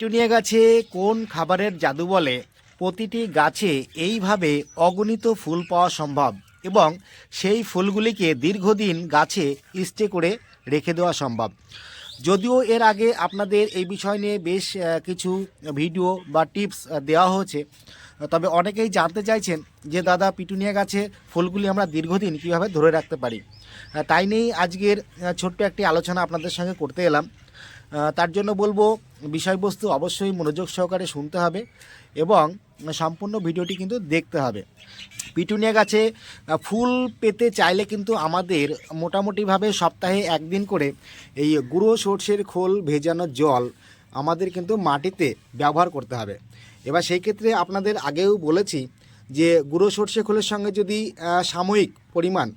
Petunia গাছে, কোন খাবারের জাদু বলে প্রতিটি গাছে এইভাবে অগণিত ফুল পাওয়া সম্ভব এবং সেই ফুলগুলিকে দীর্ঘদিন গাছে স্টে করে রেখে দেওয়া সম্ভব। যদিও এর আগে আপনাদের এই বিষয় নিয়ে বেশ কিছু ভিডিও বা টিপস দেওয়া হয়েছে, তবে অনেকেই জানতে চাইছেন যে, দাদা পিটুনিয়া গাছে ফুলগুলি আমরা দীর্ঘদিন কীভাবে ধরে রাখতে পারি? তাই নিয়েই আজকের ছোট্ট একটি আলোচনা আপনাদের সঙ্গে করতে এলাম। তার জন্য বলব, বিষয়বস্তু অবশ্যই মনোযোগ সহকারে শুনতে হবে এবং সম্পূর্ণ ভিডিওটি কিন্তু দেখতে হবে। পিটুনিয়া গাছে ফুল পেতে চাইলে কিন্তু আমাদের মোটামুটিভাবে সপ্তাহে একদিন করে এই গুঁড়ো সর্ষের খোল ভেজানো জল আমাদের কিন্তু মাটিতে ব্যবহার করতে হবে। এবার সেই ক্ষেত্রে আপনাদের আগেও বলেছি যে গুঁড়ো সর্ষে খোলের সঙ্গে যদি সাময়িক পরিমাণ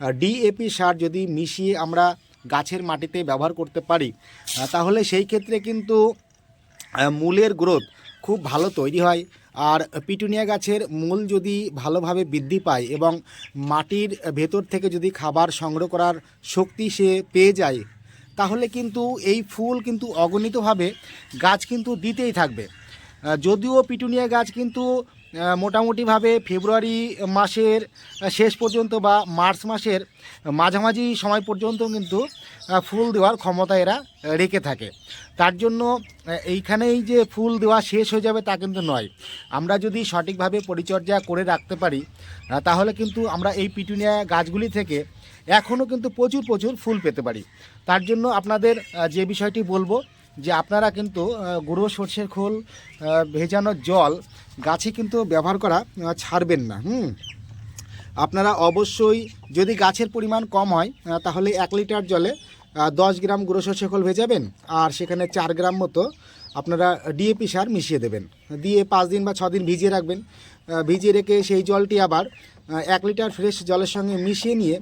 ডিএপি সার যদি মিশিয়ে আমরা গাছের মাটিতে ব্যবহার করতে পারি। তাহলে সেই ক্ষেত্রে কিন্তু মূলের গ্রোথ খুব ভালো তৈরি হয়। আর পিটুনিয়া গাছের মূল যদি ভালোভাবে বৃদ্ধি পায় এবং মাটির ভেতর থেকে যদি খাবার সংগ্রহ করার শক্তি সে পেয়ে যায়, তাহলে কিন্তু এই ফুল কিন্তু অগণিতভাবে গাছ কিন্তু দিতেই থাকবে। যদিও পিটুনিয়া গাছ কিন্তু মোটামুটিভাবে ফেব্রুয়ারি মাসের শেষ পর্যন্ত বা মার্চ মাসের মাঝামাঝি সময় পর্যন্ত কিন্তু ফুল দেওয়ার ক্ষমতা এরা রেখে থাকে। তার জন্য এইখানেই যে ফুল দেওয়া শেষ হয়ে যাবে তা কিন্তু নয়। আমরা যদি সঠিকভাবে পরিচর্যা করে রাখতে পারি তাহলে কিন্তু আমরা এই পিটুনিয়া গাছগুলি থেকে এখনও কিন্তু প্রচুর প্রচুর ফুল পেতে পারি। তার জন্য আপনাদের যে বিষয়টি বলব যে আপনারা কিন্তু গুঁড়ো সর্ষের খোল ভেজানো জল, গাছে কিন্তু ব্যবহার করা ছাড়বেন না, হুম? আপনারা অবশ্যই যদি গাছের পরিমাণ কম হয় তাহলে এক লিটার জলে দশ গ্রাম গুঁড়ো সর্ষে খোল ভেজাবেন আর সেখানে চার গ্রাম মতো আপনারা ডিএপি সার মিশিয়ে দেবেন। দিয়ে পাঁচ দিন বা ছ দিন ভিজিয়ে রাখবেন। ভিজিয়ে রেখে সেই জলটি আবার এক লিটার ফ্রেশ জলের সঙ্গে মিশিয়ে নিয়ে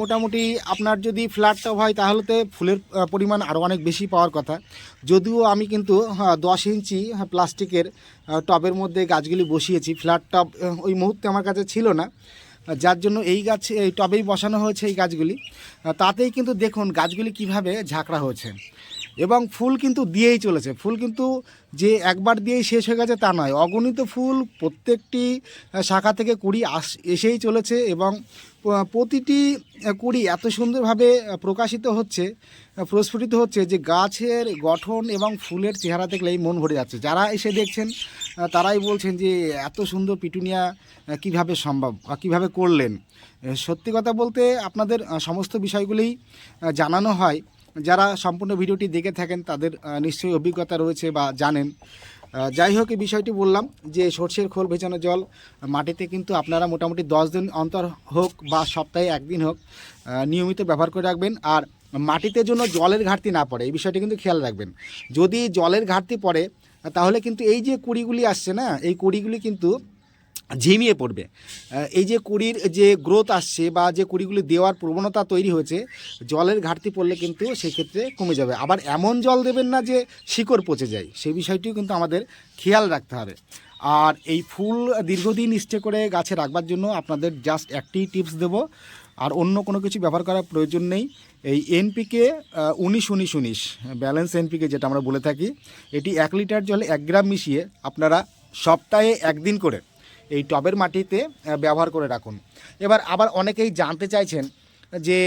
মোটামুটি আপনার যদি ফ্ল্যাট টব হয় তাহলে তো ফুলের পরিমাণ আরও অনেক বেশি পাওয়ার কথা। যদিও আমি কিন্তু দশ ইঞ্চি হ্যাঁ, প্লাস্টিকের টবের মধ্যে গাছগুলি বসিয়েছি। ফ্ল্যাট টব ওই মুহূর্তে আমার কাছে ছিল না। যার জন্য এই গাছ এই টবেই বসানো হয়েছে এই গাছগুলি। তাতেই কিন্তু দেখুন গাছগুলি কীভাবে ঝাঁকড়া হয়েছে। এবং ফুল কিন্তু দিয়েই চলেছে। ফুল কিন্তু যে একবার দিয়েই শেষ হয়ে গেছে তা নয় অগণিত ফুল প্রত্যেকটি শাখা থেকে কুড়ি আস এসেই চলেছে এবং প্রতিটি কুড়ি এত সুন্দরভাবে প্রকাশিত হচ্ছে প্রস্ফুটিত হচ্ছে যে গাছের গঠন এবং ফুলের চেহারা দেখলেই মন ভরে যাচ্ছে। যারা এসে দেখছেন তারাই বলছেন যে এত সুন্দর পিটুনিয়া কীভাবে সম্ভব বা কীভাবে করলেন। সত্যি কথা বলতে আপনাদের সমস্ত বিষয়গুলিই আহ, জানানো হয়। যারা সম্পূর্ণ ভিডিওটি দেখে থাকেন, তাদের নিশ্চয়ই অভিজ্ঞতা রয়েছে বা জানেন। যাই হোক, এই বিষয়টি বললাম যে সর্ষের খোল ভেজানো জল, মাটিতে কিন্তু আপনারা মোটামুটি দশ দিন অন্তর হোক বা সপ্তাহে একদিন হোক নিয়মিত ব্যবহার করে রাখবেন। আর মাটিতে জন্য জলের ঘাটতি না পড়ে, এই বিষয়টি কিন্তু খেয়াল রাখবেন। যদি জলের ঘাটতি পড়ে, তাহলে কিন্তু এই যে কুড়িগুলি আসছে না, এই কুড়িগুলি কিন্তু ঝিমিয়ে পড়বে। এই যে কুড়ির যে গ্রোথ আসছে বা যে কুড়িগুলি দেওয়ার প্রবণতা তৈরি হয়েছে, জলের ঘাটতি পড়লে কিন্তু সেক্ষেত্রে কমে যাবে। আবার এমন জল দেবেন না যে শিকড় পচে যায়, সেই বিষয়টিও কিন্তু আমাদের খেয়াল রাখতে হবে। আর এই ফুল দীর্ঘদিন স্টে করে গাছে রাখবার জন্য আপনাদের জাস্ট একটি টিপস দেব। আর অন্য কোনো কিছু ব্যবহার করার প্রয়োজন নেই। এই এনপিকে উনিশ উনিশ উনিশ ব্যালেন্স এনপিকে যেটা আমরা বলে থাকি, এটি এক লিটার জলে এক গ্রাম মিশিয়ে আপনারা সপ্তাহে একদিন করে এই টবের মাটিতে ব্যবহার করে রাখুন। এবার আবার অনেকেই জানতে চাইছেন যে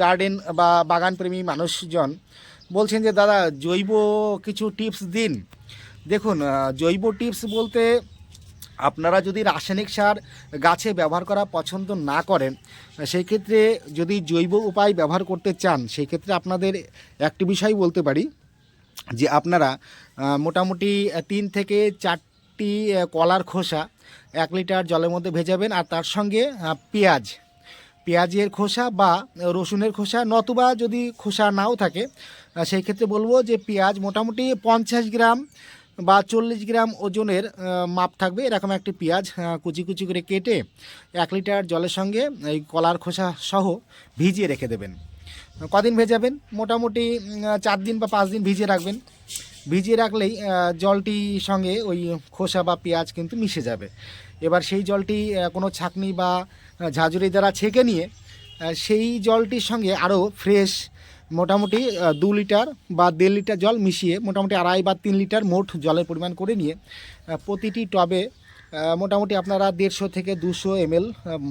গার্ডেন বা বাগানপ্রেমী মানুষজন বলছেন যে, দাদা, জৈব কিছু টিপস দিন। দেখুন জৈব টিপস বলতে আপনারা যদি রাসায়নিক সার গাছে ব্যবহার করা পছন্দ না করেন সেই ক্ষেত্রে যদি জৈব উপায় ব্যবহার করতে চান সেই ক্ষেত্রে আপনাদের একটি বিষয় বলতে পারি যে, আপনারা মোটামুটি তিন থেকে চারটি আহ, কলার খোসা এক লিটার জলের মধ্যে ভেজাবেন আর তার সঙ্গে পেঁয়াজ। পেঁয়াজের খোসা বা রসুনের খোসা নতুবা যদি খোসা নাও থাকে সেই ক্ষেত্রে বলব যে পেঁয়াজ মোটামুটি পঞ্চাশ গ্রাম বা চল্লিশ গ্রাম ওজনের মাপ থাকবে। এরকম একটি পেঁয়াজ কুচি কুচি করে কেটে এক লিটার জলের সঙ্গে এই কলার খোসা সহ ভিজিয়ে রেখে দেবেন। কদিন ভেজাবেন? মোটামুটি চার দিন বা পাঁচ দিন ভিজিয়ে রাখবেন। ভিজিয়ে রাখলেই জলটি সঙ্গে ওই খোসা বা পেঁয়াজ কিন্তু মিশে যাবে। এবার সেই জলটি কোনো ছাকনি বা ঝাঁঝরি দ্বারা ছেঁকে নিয়ে সেই জলটির সঙ্গে আরও ফ্রেশ, মোটামুটি দু লিটার বা দেড় লিটার জল মিশিয়ে, মোটামুটি আড়াই বা তিন লিটার মোট জলের পরিমাণ করে নিয়ে প্রতিটি টবে মোটামুটি আপনারা দেড়শো থেকে দুশো এমএল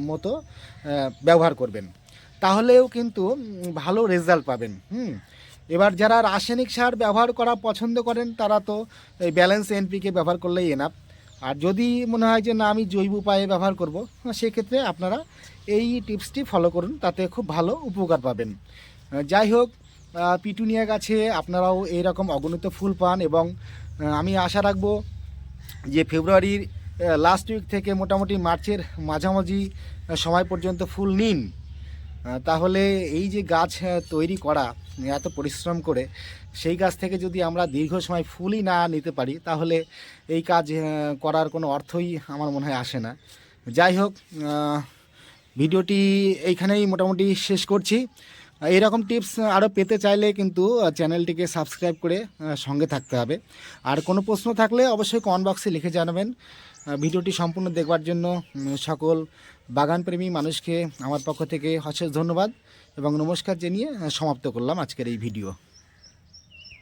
মতো ব্যবহার করবেন। তাহলেও কিন্তু ভালো রেজাল্ট পাবেন। হুম? এবার যারা রাসায়নিক সার ব্যবহার করা পছন্দ করেন, তারা তো এই ব্যালেন্স এনপিকে ব্যবহার করলেই এনাফ আর যদি মনে হয় যে, না, আমি জৈব উপায়ে ব্যবহার করব সেক্ষেত্রে আপনারা এই টিপসটি ফলো করুন, তাতে খুব ভালো উপকার পাবেন। যাই হোক পিটুনিয়া গাছে আপনারাও এইরকম অগণিত ফুল পান এবং আমি আশা রাখব যে, ফেব্রুয়ারির লাস্ট উইক থেকে মোটামুটি মার্চের মাঝামাঝি সময় পর্যন্ত ফুল নিন। তাহলে এই যে গাছ তৈরি করা, এত পরিশ্রম করে, সেই গাছ থেকে যদি আমরা দীর্ঘ সময় ফুলই না নিতে পারি, তাহলে এই কাজ করার কোনো অর্থই আমার মনে হয় আসে না। যাই হোক ভিডিওটি এইখানেই মোটামুটি শেষ করছি। এইরকম টিপস আরও পেতে চাইলে কিন্তু চ্যানেলটিকে সাবস্ক্রাইব করে সঙ্গে থাকতে হবে। আর কোনো প্রশ্ন থাকলে অবশ্যই কমেন্ট বক্সে লিখে জানাবেন। ভিডিওটি সম্পূর্ণ দেখবার জন্য সকল বাগানপ্রেমী মানুষকে আমার পক্ষ থেকে অশেষ ধন্যবাদ এবং নমস্কার জানিয়ে সমাপ্ত করলাম আজকের এই ভিডিও